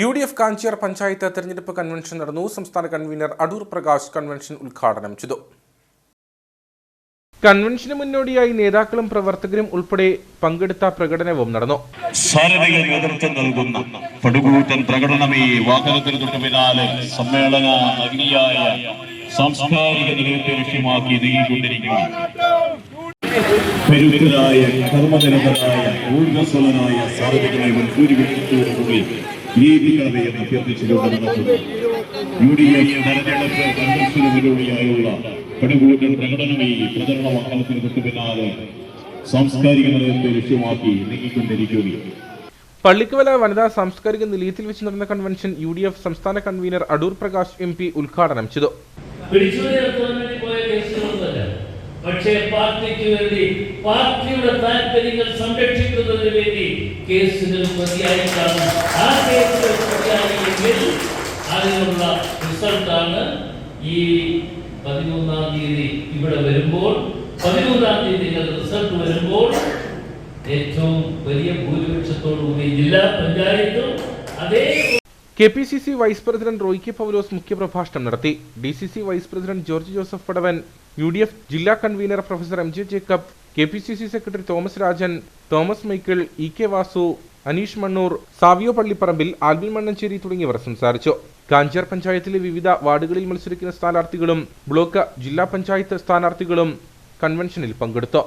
U D F Kanchiyar panchayat തെരഞ്ഞെടുപ്പ് convention നടന്നു. സംസ്ഥാന കൺവീനർ അടൂർ പ്രകാശ് കൺവെൻഷൻ ഉദ്ഘാടനം ചെയ്തു. കൺവെൻഷന് മുന്നോടിയായി നേതാക്കളും പ്രവർത്തകരും ഉൾപ്പെടെ പങ്കെടുത്ത പ്രകടനവും നടന്നു. സാരഥികൾ നേതൃത്വം നൽകുന്ന പടുകൂറ്റൻ പ്രകടനമേ വാഹനത്തിന് തൊട്ട് സമ്മേളന അഗ്നിയായ സാംസ്കാരിക നിലയത്തെ ലക്ഷ്യമാക്കി നീങ്ങിക്കൊണ്ടിരിക്കുന്നു കരുത്തരായ കർമ്മനിരതരായ ഊർജസ്വലനായ സാരഥികളെ മുൻകൂരിവെച്ചതോടുകൂടി ജീവിക്കാതെ എന്ന് അഭ്യർത്ഥിച്ചുകൊണ്ട് നടത്തുന്നു. യു ഡി എഫ് തെരഞ്ഞെടുപ്പ് കൺവെൻഷന് മുന്നോടിയായുള്ള പടുകൂറ്റൻ പ്രകടനമേ പ്രചരണ വാഹനത്തിന് തൊട്ട് സാംസ്കാരിക നിലയത്തെ ലക്ഷ്യമാക്കി നീങ്ങിക്കൊണ്ടിരിക്കുകയാണ് പള്ളിക്കവല വനിതാ സാംസ്കാരിക നിലയത്തിൽ വെച്ച് നടന്ന കൺവെൻഷൻ യു ഡി എഫ് സംസ്ഥാന convener Adoor Prakash M P ഉദ്ഘാടനം ചെയ്തു. പക്ഷേ പാർട്ടിക്ക് വേണ്ടി പാർട്ടിയുടെ താല്പര്യങ്ങൾ സംരക്ഷിക്കുന്നതിന് വേണ്ടി കേസുകൾ പ്രതിയായിട്ടാണ്. ആ കേസുകൾ പ്രതിയായെങ്കിൽ അതിനുള്ള റിസൾട്ടാണ് ഈ പതിമൂന്നാം തീയതി ഇവിടെ വരുമ്പോൾ. പതിമൂന്നാം തീയതി റിസൾട്ട് വരുമ്പോൾ ഏറ്റവും വലിയ ഭൂരിപക്ഷത്തോടുകൂടി ജില്ലാ പഞ്ചായത്തും അതേ K P C C vice president Roy K Paulose മുഖ്യപ്രഭാഷണം നടത്തി. D C C vice president George Joseph Padavan U D F ജില്ലാ convener professor M J Jacob K P C C secretary Thomas Rajan Thomas Michael E K Vasu Aneesh Mannoor Savio Pallipparambil Albin Mannancheri തുടങ്ങിയവർ സംസാരിച്ചു. കാഞ്ചാർ പഞ്ചായത്തിലെ വിവിധ വാർഡുകളിൽ മത്സരിക്കുന്ന സ്ഥാനാർത്ഥികളും block ജില്ലാ പഞ്ചായത്ത് സ്ഥാനാർത്ഥികളും കൺവെൻഷനിൽ പങ്കെടുത്തു.